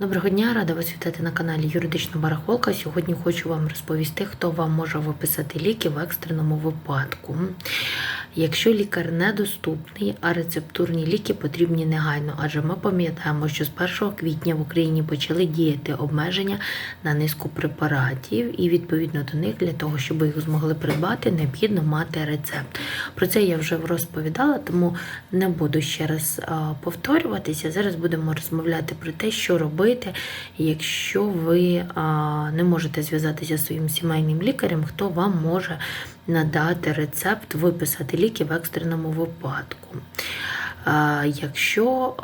Доброго дня, рада вас вітати на каналі Юридична Барахолка. Сьогодні хочу вам розповісти, хто вам може виписати ліки в екстреному випадку. Якщо лікар недоступний, а рецептурні ліки потрібні негайно, адже ми пам'ятаємо, що з 1 квітня в Україні почали діяти обмеження на низку препаратів, і відповідно до них для того, щоб їх змогли придбати, необхідно мати рецепт. Про це я вже розповідала, тому не буду ще раз повторюватися. Зараз будемо розмовляти про те, що робити, якщо ви не можете зв'язатися зі своїм сімейним лікарем, хто вам може надати рецепт, виписати ліки в екстреному випадку. Якщо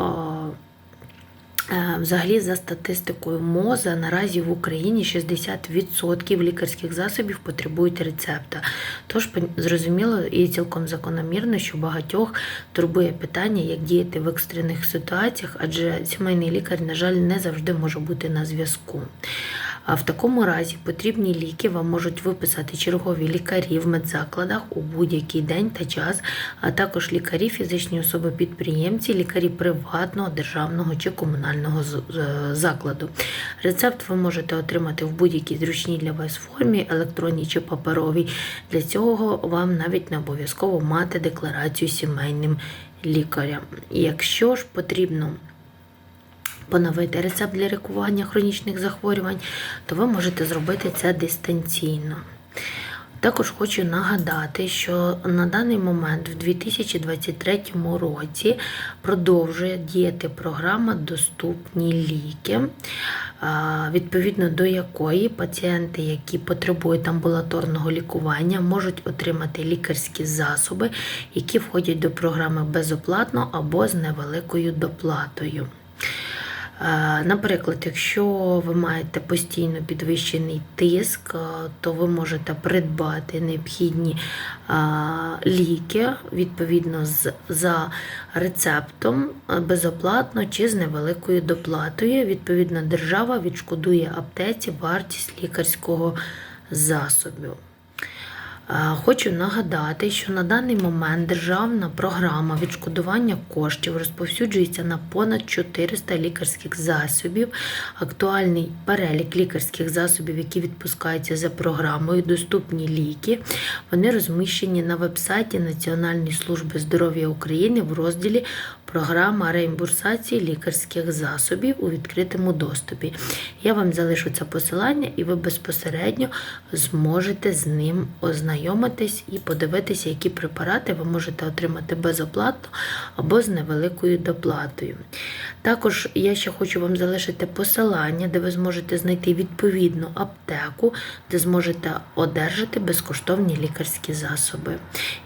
Е, Взагалі, за статистикою МОЗа, наразі в Україні 60% лікарських засобів потребують рецепта. Тож зрозуміло і цілком закономірно, що багатьох турбує питання, як діяти в екстрених ситуаціях, адже сімейний лікар, на жаль, не завжди може бути на зв'язку. А в такому разі потрібні ліки вам можуть виписати чергові лікарі в медзакладах у будь-який день та час, а також лікарі, фізичні особи-підприємці, лікарі приватного, державного чи комунального закладу. Рецепт ви можете отримати в будь-якій зручній для вас формі, електронній чи паперовій. Для цього вам навіть не обов'язково мати декларацію сімейним лікарям. Якщо ж потрібно поновити рецепт для лікування хронічних захворювань, то ви можете зробити це дистанційно. Також хочу нагадати, що на даний момент, в 2023 році, продовжує діяти програма Доступні ліки, відповідно до якої пацієнти, які потребують амбулаторного лікування, можуть отримати лікарські засоби, які входять до програми безоплатно або з невеликою доплатою. Наприклад, якщо ви маєте постійно підвищений тиск, то ви можете придбати необхідні ліки відповідно за рецептом безоплатно чи з невеликою доплатою. Відповідно, держава відшкодує аптеці вартість лікарського засобу. Хочу нагадати, що на даний момент державна програма відшкодування коштів розповсюджується на понад 400 лікарських засобів. Актуальний перелік лікарських засобів, які відпускаються за програмою, доступні ліки. Вони розміщені на вебсайті Національної служби здоров'я України в розділі Програма реімбурсації лікарських засобів у відкритому доступі. Я вам залишу це посилання, і ви безпосередньо зможете з ним ознайомитись і подивитися, які препарати ви можете отримати безоплатно або з невеликою доплатою. Також я ще хочу вам залишити посилання, де ви зможете знайти відповідну аптеку, де зможете одержати безкоштовні лікарські засоби.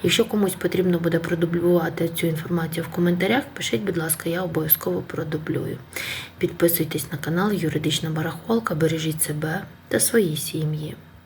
Якщо комусь потрібно буде продублювати цю інформацію в коментарях, пишіть, будь ласка, я обов'язково продублюю. Підписуйтесь на канал Юридична Барахолка, бережіть себе та свої сім'ї.